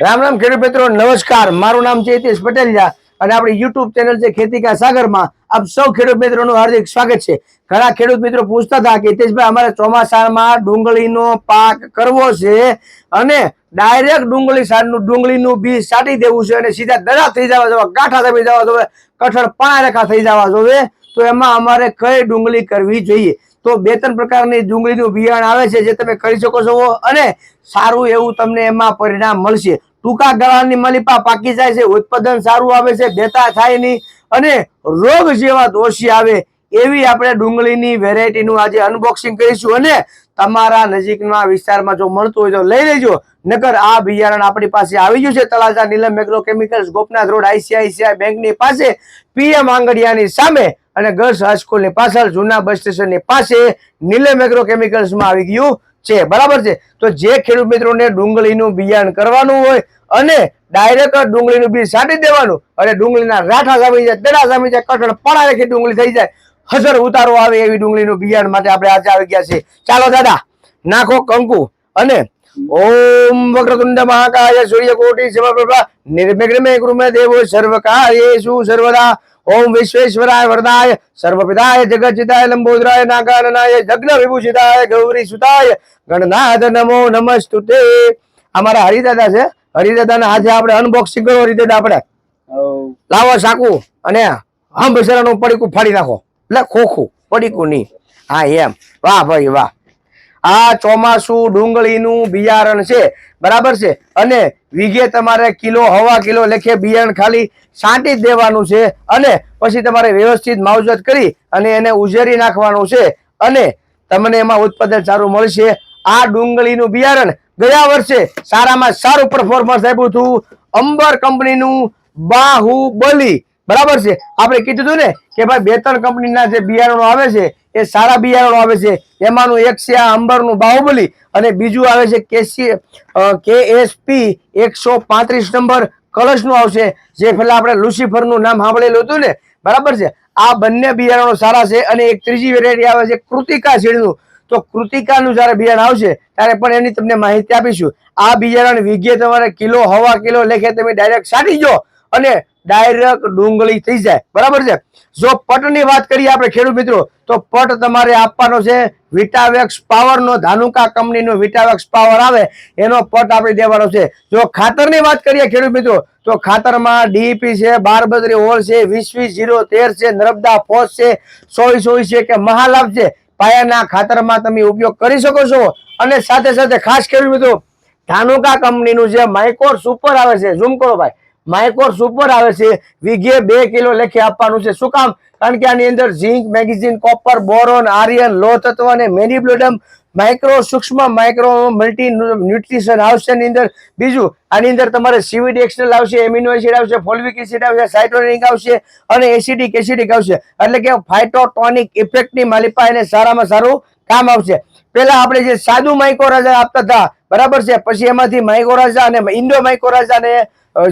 રામ રામ ખેડૂત મિત્રો, નમસ્કાર. મારું નામ છે હિતેશ પટેલિયા અને આપણી યુટ્યુબ ચેનલ છે ખેતી કા સાગરમાં આપ સૌ ખેડૂત મિત્રોનું હાર્દિક સ્વાગત છે. ઘણા ખેડૂત મિત્રો પૂછતા હતા કે હિતેશભાઈ, અમારે ચોમાસામાં ડુંગળીનો પાક કરવો છે અને ડાયરેક્ટ ડુંગળી સાડનું ડુંગળીનું બીજ સાટી દેવું છે અને સીધા દડા થઈ જવા જોવે, ગાંઠા થઈ જવા જોવે, કઠણ પાણા રેખા થઈ જવા જોવે, તો એમાં અમારે કઈ ડુંગળી કરવી જોઈએ? તો બે ત્રણ પ્રકારની ડુંગળીનું બિયારણ આવે છે જે તમે કરી શકો છો અને સારું એવું તમને એમાં પરિણામ મળશે. ટૂંકા ગાળાની મલિપા પાકી જાય છે, ઉત્પાદન સારું આવે છે, બેતા થાય નહીં અને રોગ જેવા દોષી આવે એવી આપણે ડુંગળીની વેરાયટીનું આજે અનબોક્સિંગ કરીશું અને તમારા નજીકના વિસ્તારમાં જો મળતું હોય તો લઈ લેજો. નકર આ બિયારણ આપણી પાસે આવી ગયું છે, Talaja Neelam agro chemicals Gopnath road, ICICI બેંકની પાસે. પીએમ આંગડિયાની સામે અને ગર્લ્સ હાઈસ્કૂલની પાછળ, જૂના બસ સ્ટેશનની પાસે નીલમ એગ્રો કેમિકલ્સમાં આવી ગયું છે. બરાબર છે? તો જે ખેડૂત મિત્રોને ડુંગળીનું બિયારણ કરવાનું હોય અને ડાયરેક્ટ ડુંગળીનું બીજ છાંટી દેવાનું, અને ડુંગળીના રાઠા જામી જાય, દડા જામી જાય, કઠણ પડા રેખી ડુંગળી થઈ જાય, હજર ઉતારો આવે એવી ડુંગળીનું બિયારણ માટે આપણે આજે આવી ગયા છે ચાલો દાદા, નાખો કંકુ અને ઓમ વક્રતુંડ મહાકાય સૂર્યકોટી સમપ્રભા નિર્વિઘ્ન ગુરુમે દેવો સર્વકાર્યેષુ સર્વદા ઓમ વિશ્વેશ્વરાય વરદાય સર્વપિતાય જગજિતાય લંબોદરાય નાગાનનાય જગ્ન વિભૂષિતાય ગૌરી સુતાય ગણનાથ નમો નમસ્તુતે અમારા હરિદાદા છે. હરિદાદાના આજે આપણે અનબોક્સિંગ કરો હરિદાદા આપણે. લાવો સાકુ અને આમ બસરાનું પડીકું ફાડી નાખો. એટલે ખોખું પડીકું નહીં. હા એમ. વાહ ભાઈ વાહ. આ ચોમાસું ડુંગળીનું બિયારણ છે. બરાબર છે? અને વીઘે તમારે કિલો હવા કિલો લેખે બિયારણ ખાલી છાંટી જ દેવાનું છે અને પછી તમારે વ્યવસ્થિત માવજત કરી અને એને ઉજેરી નાખવાનું છે અને તમને એમાં ઉત્પાદન સારું મળશે. આ ડુંગળીનું બિયારણ ગયા વર્ષે સારામાં સારું પરફોર્મન્સ આપ્યું હતું. અંબર કંપનીનું બાહુબલી બરાબર છે? આપણે કીધું હતું ને કે ભાઈ બે ત્રણ કંપનીના જે બિયારણો આવે છે, એ સારા બિયારણો આવે છે. એમાંનું એક છે આ અંબરનું બાહુબલી અને બીજું આવે છે કેસી કે એસપી એકસો પાંત્રીસ નંબર કલશનું આવશે, જે પેલા આપણે લુસીફરનું નામ સાંભળેલું હતું ને. બરાબર છે? આ બંને બિયારણો સારા છે અને એક ત્રીજી વેરાયટી આવે છે કૃતિકા શીળનું તો કૃતિકાનું જ્યારે બિયારણ આવશે, ત્યારે પણ એની તમને માહિતી આપીશું. આ બિયારણ વીઘે તમારે કિલો, હવા કિલો લેખે તમે ડાયરેક્ટ સાટી જો અને ડાયરેક્ટ ડુંગળી થઈ જાય. બરાબર છે? જો પટની વાત કરીએ આપણે ખેડૂત મિત્રો, તો પટ તમારે આપવાનો છે વિટાવેક્સ પાવરનો ધાનુકા કંપનીનો વિટાવેક્સ પાવર આવે, એનો પટ આપણે દેવાનો છે. જો ખાતરની વાત કરીએ ખેડૂત મિત્રો, તો ખાતરમાં ડીઈપી છે, બારબદરી ઓળ છે, વીસ વીસ, જીરો, તેર છે, નર્મદા, ફોસ છે, સોય સોય છે કે મહાલાભ છે, પાયાના ખાતરમાં તમે ઉપયોગ કરી શકો છો. અને સાથે સાથે ખાસ ખેડૂત મિત્રો, ધાનુકા કંપનીનું જે માઇકોર સુપર આવે છે ઝૂમ કરો ભાઈ. માઇકોર સુપર આવે છે. વીઘે બે કિલો લેખે આપવાનું છે. શું કામ? કારણ કે આની અંદર zinc, magnesium, copper, boron, iron લો તત્વ અને મેનિબ્લોડમ, માઇક્રો સૂક્ષ્મ માઇક્રો મલ્ટી ન્યુટ્રિશન આવશે એની અંદર. બીજું, આની અંદર તમારે સીવીડી એક્સેલ આવશે, એમિનો એસિડ આવશે, ફોલ્વિક એસિડ આવશે, સાઇટોનિક આવશે અને એસિડિક એસિડિક આવશે. એટલે કે ફાઇટોટોનિક ઇફેક્ટની માલિપા એને સારામાં સારું કામ આવશે. પેલા આપણે જે સાદું માઇકોરાજા આપતા હતા બરાબર છે? પછી એમાંથી માઇકોરાજા અને ઇન્ડો માઇકોરાજા ને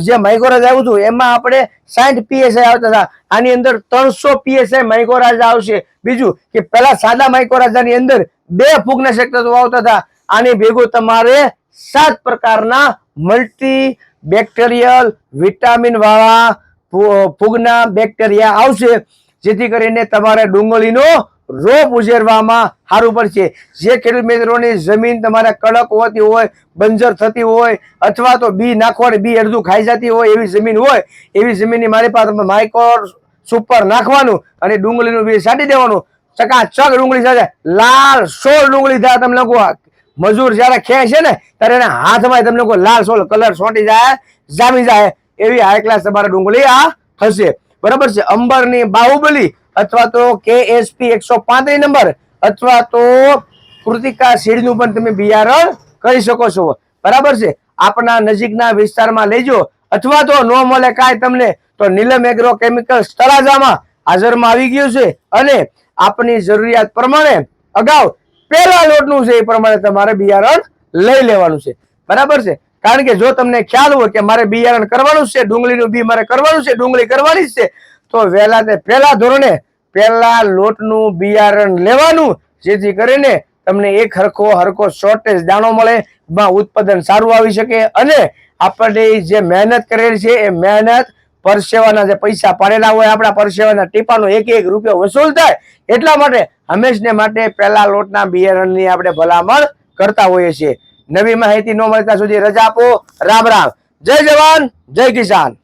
જે માઇકોરાજ આવ્યું હતું, એમાં આપણે સાઠ પીએસઆઈ આવતા હતા. આની અંદર ત્રણસો પીએસઆઈ માઇકોરાજા આવશે. બીજું કે પેલા સાદા માઇકોરાઝાની અંદર બે ફૂગના સેક્ટર આવતા હતા. આની ભેગું તમારે સાત પ્રકારના મલ્ટી બેક્ટેરિયલ વિટામિન વાળા ફૂગના બેક્ટેરિયા આવશે. જેથી કરીને તમારે ડુંગળીનો રોપ ઉજેરવામાં સારું પડશે. જે ખેડૂત મિત્રોની જમીન તમારે કડક હોતી હોય, બંજર થતી હોય, અથવા તો બી નાખવાની બી અડધું ખાઈ જતી હોય એવી જમીન હોય, એવી જમીનની મારી પાસે માઇકોર સુપર નાખવાનું અને ડુંગળીનું બી છાંટી દેવાનું. ચકાચક ડુંગળી સાથે, લાલ સોળ ડુંગળી થાય તમને લોકો મજૂર જયારે ખેંચે છે ને, ત્યારે એના હાથમાં તમને લોકો લાલ સોળ કલર સોટી જાય, જામી જાય. એવી હાઈ ક્લાસ તમારે ડુંગળી આ થશે બરાબર છે? અંબરની બાહુબલી અથવા તો કે એસપી એકસો પાંત્રીસ નંબર, અથવા તો કૃતિકા સીડનું પણ તમે બિયારણ કરી શકો છો. બરાબર છે? આપના નજીકના વિસ્તારમાં લેજો, અથવા તો નો મળે કાંઈ તમને, તો નીલમ એગ્રો કેમિકલ્સ તળાજામાં હાજરમાં આવી ગયું છે અને આપની જરૂરિયાત પ્રમાણે અગાઉ પહેલા લોટનું છે એ પ્રમાણે તમારે બિયારણ લઈ લેવાનું છે. બરાબર છે? કારણ કે જો તમને ખ્યાલ હોય કે મારે બિયારણ કરવાનું છે, ડુંગળીનું બી મારે કરવાનું છે, ડુંગળી કરવાની જ છે તો વહેલા તે પહેલા ધોરણે પહેલા લોટનું બિયારણ લેવાનું, જેથી કરીને તમને એક હરખો હરખો શોર્ટેજ દાણો મળે માં ઉત્પાદન સારું આવી શકે અને આપણે જે મહેનત કરેલી છે, એ મહેનત પરસેવાના જે પૈસા પાડેલા હોય, આપણા પરસેવાના ટીપાનો એક એક રૂપિયો વસૂલ થાય, એટલા માટે હંમેશને માટે પહેલા લોટના બિયારણની આપણે ભલામણ કરતા હોઈએ છીએ. નવી માહિતી ન મળતા સુધી રજા આપો. રામ રામ. જય જવાન, જય કિસાન.